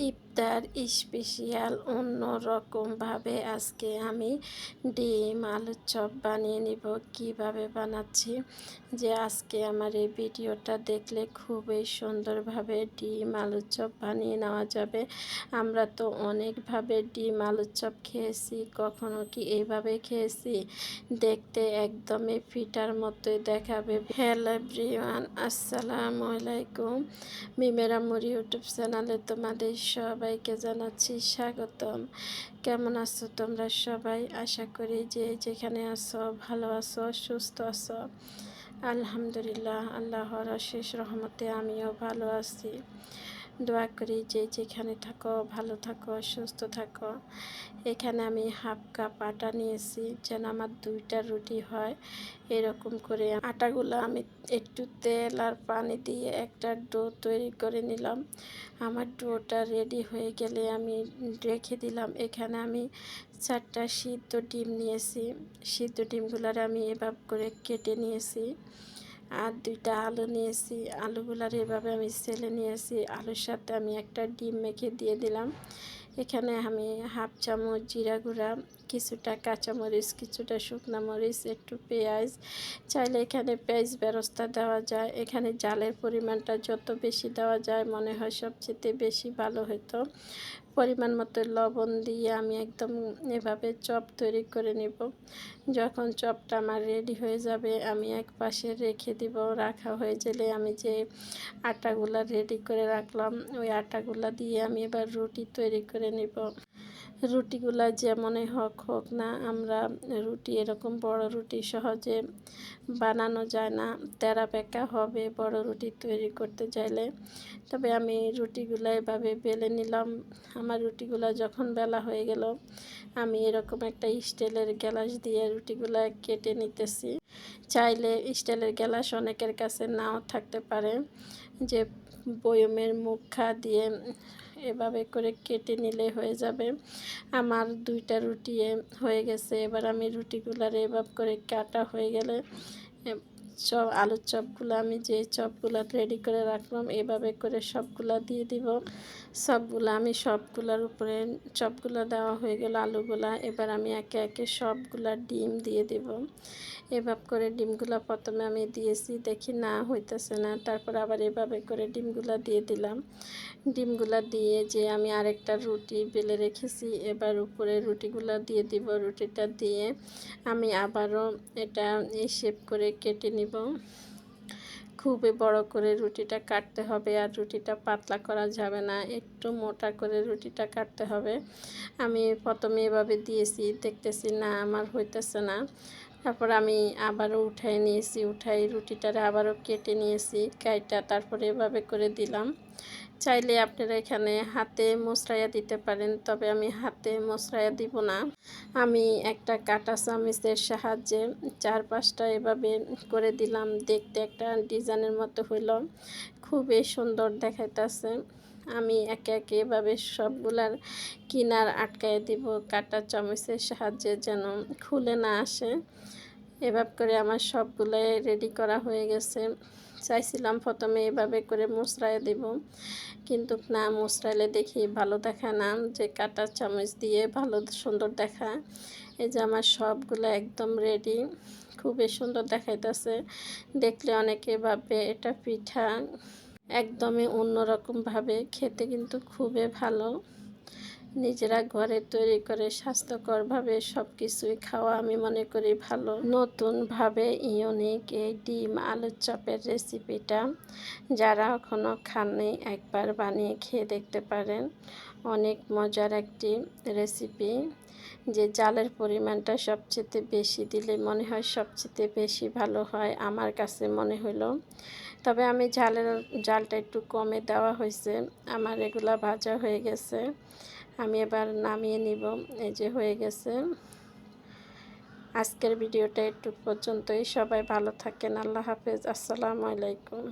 입 ইফতার special অন্য অন্যরকমভাবে আজকে আমি ডিম, আলুর চপ বানিয়ে নিব। কীভাবে বানাচ্ছি? যে আজকে আমার এই ভিডিওটা দেখলে খুবই সুন্দরভাবে ডিম, আলুর চপ বানিয়ে নেওয়া যাবে। আমরা তো অনেকভাবে ডিম, আলুর চপ খেয়েছি, কখনো কি এইভাবে খেয়েছি? দেখতে একদমই ফিটার মতোই দেখাবে। হ্যালো এভরিওয়ান, আসসালামু আলাইকুম। মিমেরা মুড়ি ইউটিউব চ্যানেলে তোমাদের সবাইকে জানাচ্ছি স্বাগতম। কেমন আছো তোমরা সবাই? আশা করি যে যেখানে আছো, ভালো আছো, সুস্থ আছো। আলহামদুলিল্লাহ, আল্লাহর শেষ রহমতে আমিও ভালো আছি। দোয়া করি যে যেখানে থাকো, ভালো থাকো, সুস্থ থাকো। এখানে আমি হাফ কাপ আটা নিয়েছি, যেন আমার দুইটা রুটি হয়। এরকম করে আটাগুলো আমি একটু তেল আর পানি দিয়ে একটা ডো তৈরি করে নিলাম। আমার ডোটা রেডি হয়ে গেলে আমি রেখে দিলাম। এখানে আমি চারটা সিদ্ধ ডিম নিয়েছি। সিদ্ধ ডিমগুলার আমি এভাবে করে কেটে নিয়েছি। আর দুইটা আলু নিয়েছি। আলুগুলার এভাবে আমি সেলে নিয়েছি। আলুর সাথে আমি একটা ডিম মেখে দিয়ে দিলাম। এখানে আমি হাফ চামচ জিরা গুঁড়া, কিছুটা কাঁচামরিচ, কিছুটা শুকনো মরিচ, একটু পেঁয়াজ। চাইলে এখানে পেঁয়াজ ব্যবস্থা দেওয়া যায়। এখানে জালের পরিমাণটা যত বেশি দেওয়া যায়, মনে হয় সবচেয়ে বেশি ভালো হতো। পরিমাণ মতো লবণ দিয়ে আমি একদম এভাবে চপ তৈরি করে নিব। যখন চপটা আমার রেডি হয়ে যাবে, আমি এক পাশে রেখে দিব। রাখা হয়ে গেলে আমি যে আটাগুলা রেডি করে রাখলাম, ওই আটাগুলা দিয়ে আমি এবার রুটি তৈরি করে নিব। রুটিগুলা যেমনই হোক হোক না, আমরা রুটি এরকম বড় রুটি সহজে বানানো যায় না। তেরা পেকা হবে বড় রুটি তৈরি করতে চাইলে। তবে আমি রুটিগুলো এভাবে বেলে নিলাম। আমার রুটিগুলো যখন বেলা হয়ে গেল, আমি এরকম একটা স্টিলের গ্যালাস দিয়ে রুটিগুলো কেটে নিতেছি। চাইলে স্টিলের গ্যালাস অনেকের কাছে নাও থাকতে পারে। যে বয়মের মুখা দিয়ে এভাবে করে কেটে নিলে হয়ে যাবে। আমার দুইটা রুটি হয়ে গেছে। এবার আমি রুটিগুলার এভাবে করে কাটা হয়ে গেলে চপ, আলুর চপগুলো আমি যে চপগুলো রেডি করে রাখলাম, এভাবে করে সবগুলা দিয়ে দিব। সবগুলো আমি সবগুলোর উপরে চপগুলো দেওয়া হয়ে গেল আলুগুলা। এবার আমি একে একে সবগুলা ডিম দিয়ে দেব। এভাবে করে ডিমগুলো প্রথমে আমি দিয়েছি, দেখি না হইতেছে না। তারপর আবার এভাবে করে ডিমগুলো দিয়ে দিলাম। ডিমগুলো দিয়ে যে আমি আরেকটা রুটি বেলে রেখেছি, এবার উপরে রুটিগুলো দিয়ে দিব। রুটিটা দিয়ে আমি আবারও এটা এই শেপ করে কেটে নিব। খুবই বড় করে রুটিটা কাটতে হবে আর রুটিটা পাতলা করা যাবে না, একটু মোটা করে রুটিটা কাটতে হবে। আমি প্রথমে এভাবে দিয়েছি, দেখতেছি না, আমার হইতেছে না। তারপর আমি আবারও উঠাই নিয়েছি, উঠাই রুটিটারে আবারও কেটে নিয়েছি, কাইটা তারপরে এভাবে করে দিলাম। চাইলে আপনারা এখানে হাতে মশরাইয়া দিতে পারেন, তবে আমি হাতে মশরাইয়া দিব না। আমি একটা কাটা চামিচের সাহায্যে চার পাঁচটা এভাবে করে দিলাম, দেখতে একটা ডিজাইনের মতো হইল। খুবই সুন্দর দেখাইতেছে। আমি একে একে এভাবে সবগুলার কিনার আটকায় দিব, কাটা চামচের সাহায্যে যেন খুলে না আসে। এভাবে করে আমার সবগুলো রেডি করা হয়ে গেছে। চাইছিলাম প্রথমে এভাবে করে মুসরাই দেব, কিন্তু না, মুসরাইলে দেখি ভালো দেখা না, যে কাটা চামচ দিয়ে ভালো সুন্দর দেখা। এই যে আমার সবগুলো একদম রেডি খুবই সুন্দর দেখাইতেছে। দেখলে অনেকে ভাববে, এটা পিঠা। একদমই অন্যরকমভাবে, খেতে কিন্তু খুবই ভালো। নিজেরা ঘরে তৈরি করে স্বাস্থ্যকরভাবে সব কিছুই খাওয়া আমি মনে করি ভালো। নতুনভাবে ইউনিক এই ডিম আলুর চপের রেসিপিটা যারা এখনও খাননি একবার বানিয়ে খেয়ে দেখতে পারেন। অনেক মজার একটি রেসিপি যে জালের পরিমাণটা সবচেয়ে বেশি দিলে মনে হয় সবচেয়ে বেশি ভালো হয় আমার কাছে মনে হলো তবে আমি জালের জালটা একটু কমে দেওয়া হয়েছে, আমার এগুলা ভাজা হয়ে গেছে। আমি এবার নামিয়ে নিব। এই যে হয়ে গেছে। আজকের ভিডিওটা একটু পর্যন্তই। সবাই ভালো থাকেন। আল্লাহ হাফেজ। আসসালামু আলাইকুম।